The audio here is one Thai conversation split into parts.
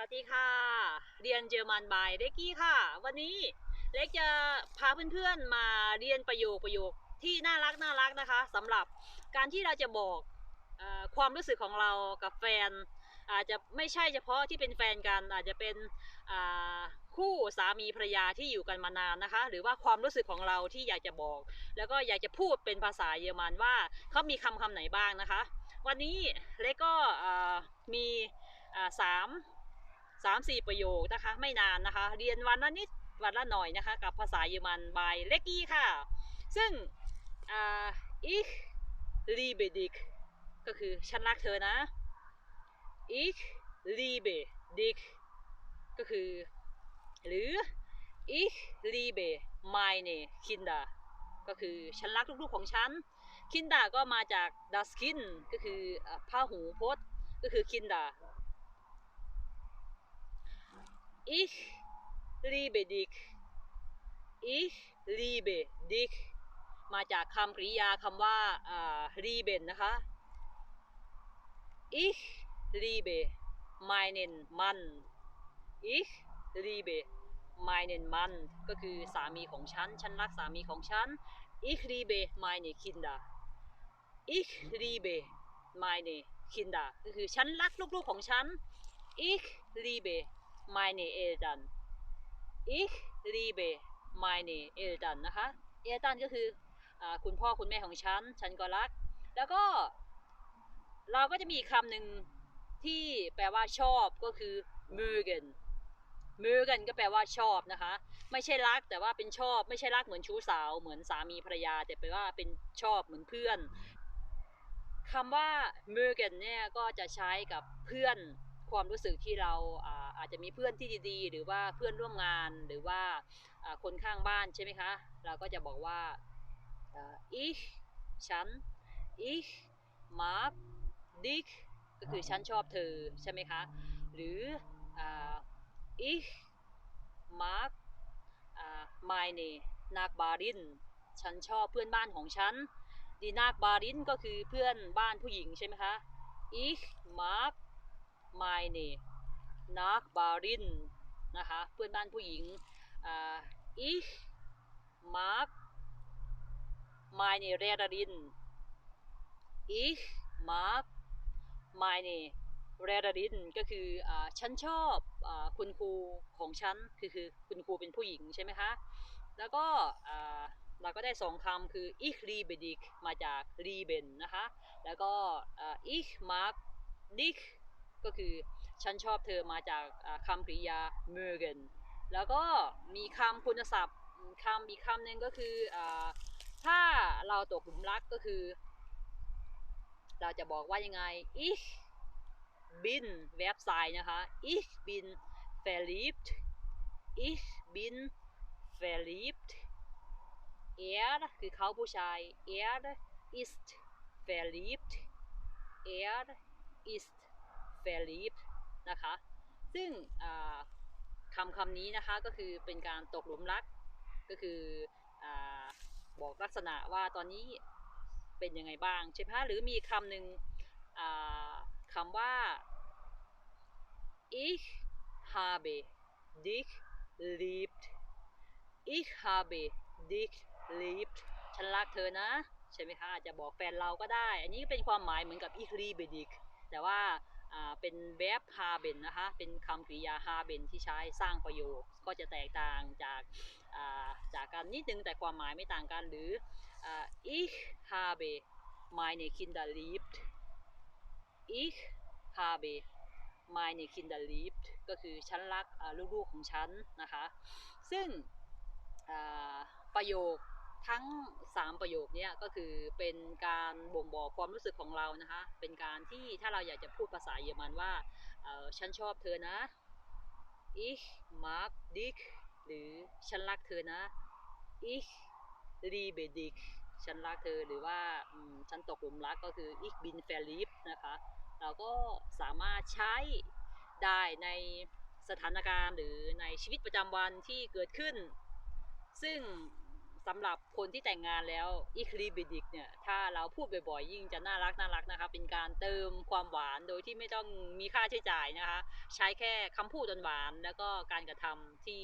วัสดีค่ะ เรียนเยอรมันบายเล็กกี้ค่ะ วันนี้เล็กจะพาเพื่อนๆมาเรียนประโยคประโยคที่น่ารักน่ารักนะคะสำหรับการที่เราจะบอกอความรู้สึกของเรากับแฟน อาจจะไม่ใช่เฉพาะที่เป็นแฟนกัน อาจจะเป็นคู่สามีภรรยาที่อยู่กันมานานนะคะ หรือว่าความรู้สึกของเราที่อยากจะบอก แล้วก็อยากจะพูดเป็นภาษาเยอรมันว่าเขามีคำคำไหนบ้างนะคะ วันนี้เล็กก็มีสาม สามสี่ประโยคนะคะ ไม่นานนะคะ เรียนวันละนิดวันละหน่อยนะคะ กับภาษาเยอรมันบายเล็กี้ค่ะ ซึ่งอ่า ich liebe dich ก็คือฉันรักเธอนะ ich liebe dich ก็คือ หรือ ich liebe meine Kinder ก็คือฉันรักลูกๆของฉัน Kinder ก็มาจาก das Kind ก็คือผ้าหูพจน์ก็คือ Kinder ich liebe dich ich liebe dich มาจากคำกริยาคำว่า lieben นะคะ ich liebe meinen Mann ich liebe meinen Mann ก็คือสามีของฉัน ฉันรักสามีของฉัน ich liebe meine Kinder ich liebe meine Kinder ก็คือฉันรักลูกๆของฉัน ich liebe meine Eltern ich liebe meine Eltern นะคะ Eltern ก็คืออคุณพ่อคุณแม่ของฉัน ฉันก็รัก แล้วก็ เราก็จะมีคำหนึ่งที่แปลว่าชอบก็คือ mögen mögen ก็แปลว่าชอบนะคะ ไม่ใช่รักแต่ว่าเป็นชอบ ไม่ใช่รักเหมือนชู้สาว เหมือนสามีภรรยา แต่แปลว่าเป็นชอบเหมือนเพื่อนคำว่า mögen เนี่ยก็จะใช้กับเพื่อน ความรู้สึกที่เราอาจจะมีเพื่อนที่ดีๆ หรือว่าเพื่อนร่วมงานหรือว่าคนข้างบ้านใช่ไหมคะ เราก็จะบอกว่า ich ฉัน ich mag dich ก็คือฉันชอบเธอใช่ไหมคะ หรือ ich mag meine Nachbarin ฉันชอบเพื่อนบ้านของฉัน die Nachbarin ก็คือเพื่อนบ้านผู้หญิงใช่ไหมคะ ich mag meine Nachbarin นะคะเพื่อนบ้านผู้หญิงอ่า ich mag meine Lehrerin ich mag meine Lehrerin ก็คืออฉันชอบอคุณครูของฉันคือคือคุณครูเป็นผู้หญิงใช่ไหมคะแล้วก็เราก็ได้สองคำคือ ich liebe dich มาจาก lieben นะคะ แล้วก็อ่า ich mag dich ก็ ก็คือฉันชอบเธอมาจากอ่าคำกริยา mögen แล้วก็มีคำคุณศัพท์คำอีกคำหนึ่งก็คืออถ้าเราตกหลุมรักก็คือ เราจะบอกว่ายังไง ich bin verb sein นะคะ ich bin verliebt ich bin verliebt er คือเขาผู้ชาย er ist verliebt er ist verliebt นะคะ ซึ่งคำคำนี้นะคะก็คือเป็นการตกหลุมรัก ก็คืออบอกลักษณะว่าตอนนี้เป็นยังไงบ้างใช่ไหมคะหรือมีคำหนึ่งคำว่า ich habe dich liebt ich habe dich liebt ฉันรักเธอนะ ใช่ไหมคะอาจจะบอกแฟนเราก็ได้ อันนี้เป็นความหมายเหมือนกับ ich liebe dich แต่ว่า เป็น verb haben นะคะ เป็นคำกริยา haben ที่ใช้สร้างประโยค ก็จะแตกต่างจากาจากกันนิดนึงแต่ความหมายไม่ต่างกันหรืออ่า ich habe meine Kinder liebt ich habe meine Kinder liebt ก็คือฉันรักลูกๆของฉันนะคะ ซึ่งประโยค ทั้ง 3 ประโยคเนี้ยก็คือเป็นการบ่งบอกความรู้สึกของเรานะคะ เป็นการที่ถ้าเราอยากจะพูดภาษาเยอรมันว่าฉันชอบเธอนะ ich mag dich หรือฉันรักเธอนะ ich liebe dich ฉันรักเธอหรือว่าฉันตกหลุมรักก็คือ ich bin verliebt นะคะ เราก็สามารถใช้ได้ในสถานการณ์หรือในชีวิตประจำวันที่เกิดขึ้น ซึ่ง สำหรับคนที่แต่งงานแล้วอีคลีบิดิกเนี่ยถ้าเราพูดบ่อยๆ ยิ่งจะน่ารักน่ารักนะคะเป็นการเติมความหวานโดยที่ไม่ต้องมีค่าใช้จ่ายนะคะ ใช้แค่คำพูดหวานแล้วก็การกระทำที่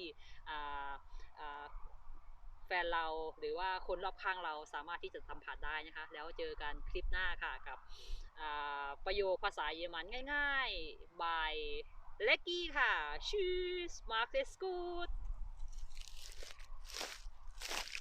แฟนเราหรือว่าคนรอบข้างเราสามารถที่จะสัมผัสได้นะคะ แล้วเจอกันคลิปหน้าค่ะกับประโยคภาษาเยอรมันง่ายๆบายเล็กกี้ค่ะ Tschüss, macht es gut